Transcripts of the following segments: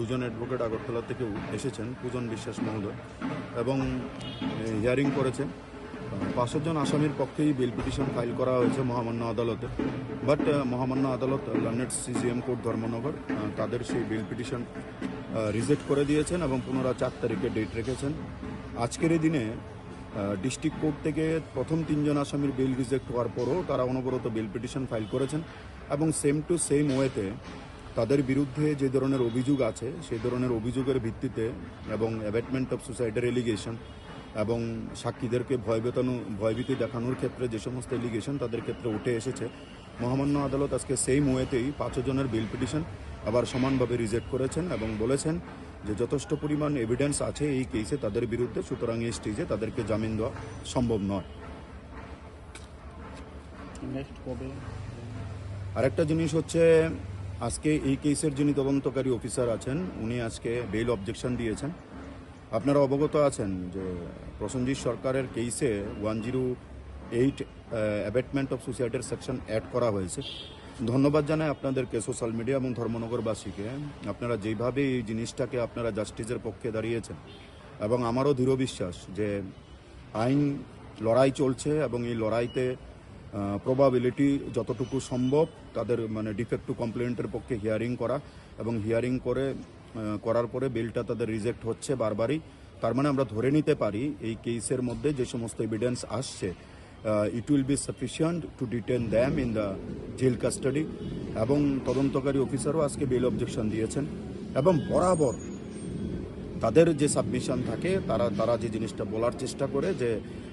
দুজন অ্যাডভোকেট আগরতলা থেকে এসেছেন, পূজন বিশ্বাস মহোদয়, এবং হিয়ারিং করেছেন। পাঁচশো জন আসামির পক্ষেই বিল পিটিশন ফাইল করা হয়েছে মহামান্য আদালতে। বাট মহামান্য আদালত লন্ডন সিজিএম কোর্ট ধর্মনগর তাদের সেই বিল পিটিশন রিজেক্ট করে দিয়েছেন এবং পুনরায় চার তারিখে ডেট রেখেছেন। আজকের এই দিনে ডিস্ট্রিক্ট কোর্ট থেকে প্রথম তিনজন আসামির বিল রিজেক্ট হওয়ার পরও তারা অনবরত বিল পিটিশন ফাইল করেছেন এবং সেম টু সেম ওয়েতে তাদের বিরুদ্ধে যে ধরনের অভিযোগ আছে সেই ধরনের অভিযোগের ভিত্তিতে এবং অ্যাবেটমেন্ট অফ সুসাইডের এলিগেশন এবং সাক্ষীদেরকে ভয় বেতানো ভয়ভীতি দেখানোর ক্ষেত্রে যে সমস্ত এলিগেশন তাদের ক্ষেত্রে উঠে এসেছে। মহামান্য আদালত আজকে সেই ওয়েতেই পাঁচশো জনের বিল পিটিশন আবার সমানভাবে রিজেক্ট করেছেন এবং বলেছেন যে যথেষ্ট পরিমাণ এভিডেন্স আছে এই কেসে তাদের বিরুদ্ধে সুতরাং এই স্টেজে তাদেরকে জামিন দেওয়া সম্ভব নয়। আরেকটা জিনিস হচ্ছে আজকে এই কেসের যিনি তদন্তকারী অফিসার আছেন, উনি আজকে বেল অবজেকশন দিয়েছেন। আপনারা অবগত আছেন যে প্রসেনজিৎ সরকারের কেসে one zero eight abetment of সুসাইডের section add করা হয়েছে। ধন্যবাদ জানাই আপনাদেরকে সোশ্যাল মিডিয়া এবং ধর্মনগরবাসীকে। আপনারা যেইভাবে এই জিনিসটাকে আপনারা জাস্টিসের পক্ষে দাঁড়িয়েছেন এবং আমারও দৃঢ় বিশ্বাস যে আইন লড়াই চলছে এবং এই লড়াইতে প্রবাবিলিটি যতটুকু সম্ভব তাদের মানে ডিফেক্টিভ কমপ্লেন্টের পক্ষে হিয়ারিং করা এবং হিয়ারিং করে করার পরে বিলটা তাদের রিজেক্ট হচ্ছে বারবারই। তার মানে আমরা ধরে নিতে পারি এই কেসের মধ্যে যে সমস্ত এভিডেন্স আসছে it will be sufficient to detain them in the jail custody এবং তদন্তকারী অফিসারও আজকে বেল অবজেকশন দিয়েছেন। এবং বরাবর তাদের যে সাবমিশন থাকে, তারা তারা যে জিনিসটা বলার চেষ্টা করে যে,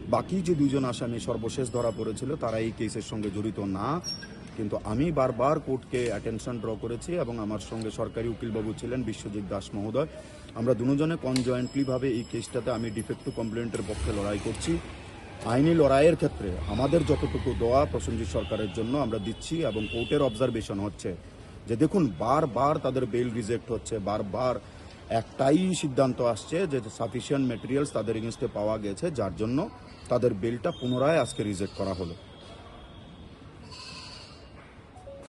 বাকি যে দুজন আসামি সর্বশেষ ধরা পড়েছিল, তারা এই কেসের সঙ্গে জড়িত না। কিন্তু আমি বারবার কোর্টকে অ্যাটেনশন ড্র করেছি এবং আমার সঙ্গে সরকারি উকিলবাবু ছিলেন বিশ্বজিৎ দাস মহোদয়। আমরা দুজনে কনজয়েন্টলিভাবে এই কেসটাতে আমি ডিফেক্টিভ কমপ্লেন্টের পক্ষে লড়াই করছি। আইনি লড়াইয়ের ক্ষেত্রে আমাদের যতটুকু দেওয়া প্রসেনজিৎ সরকারের জন্য আমরা দিচ্ছি এবং কোর্টের অবজারভেশন হচ্ছে যে, দেখুন, বারবার তাদের বেল রিজেক্ট হচ্ছে, বারবার একটাই সিদ্ধান্ত আসছে যে সাফিসিয়েন্ট মেটেরিয়ালস তাদের এগেনস্টে পাওয়া গেছে, যার জন্য তাদের বিলটা পুনরায় আজকে রিজেক্ট করা হলো।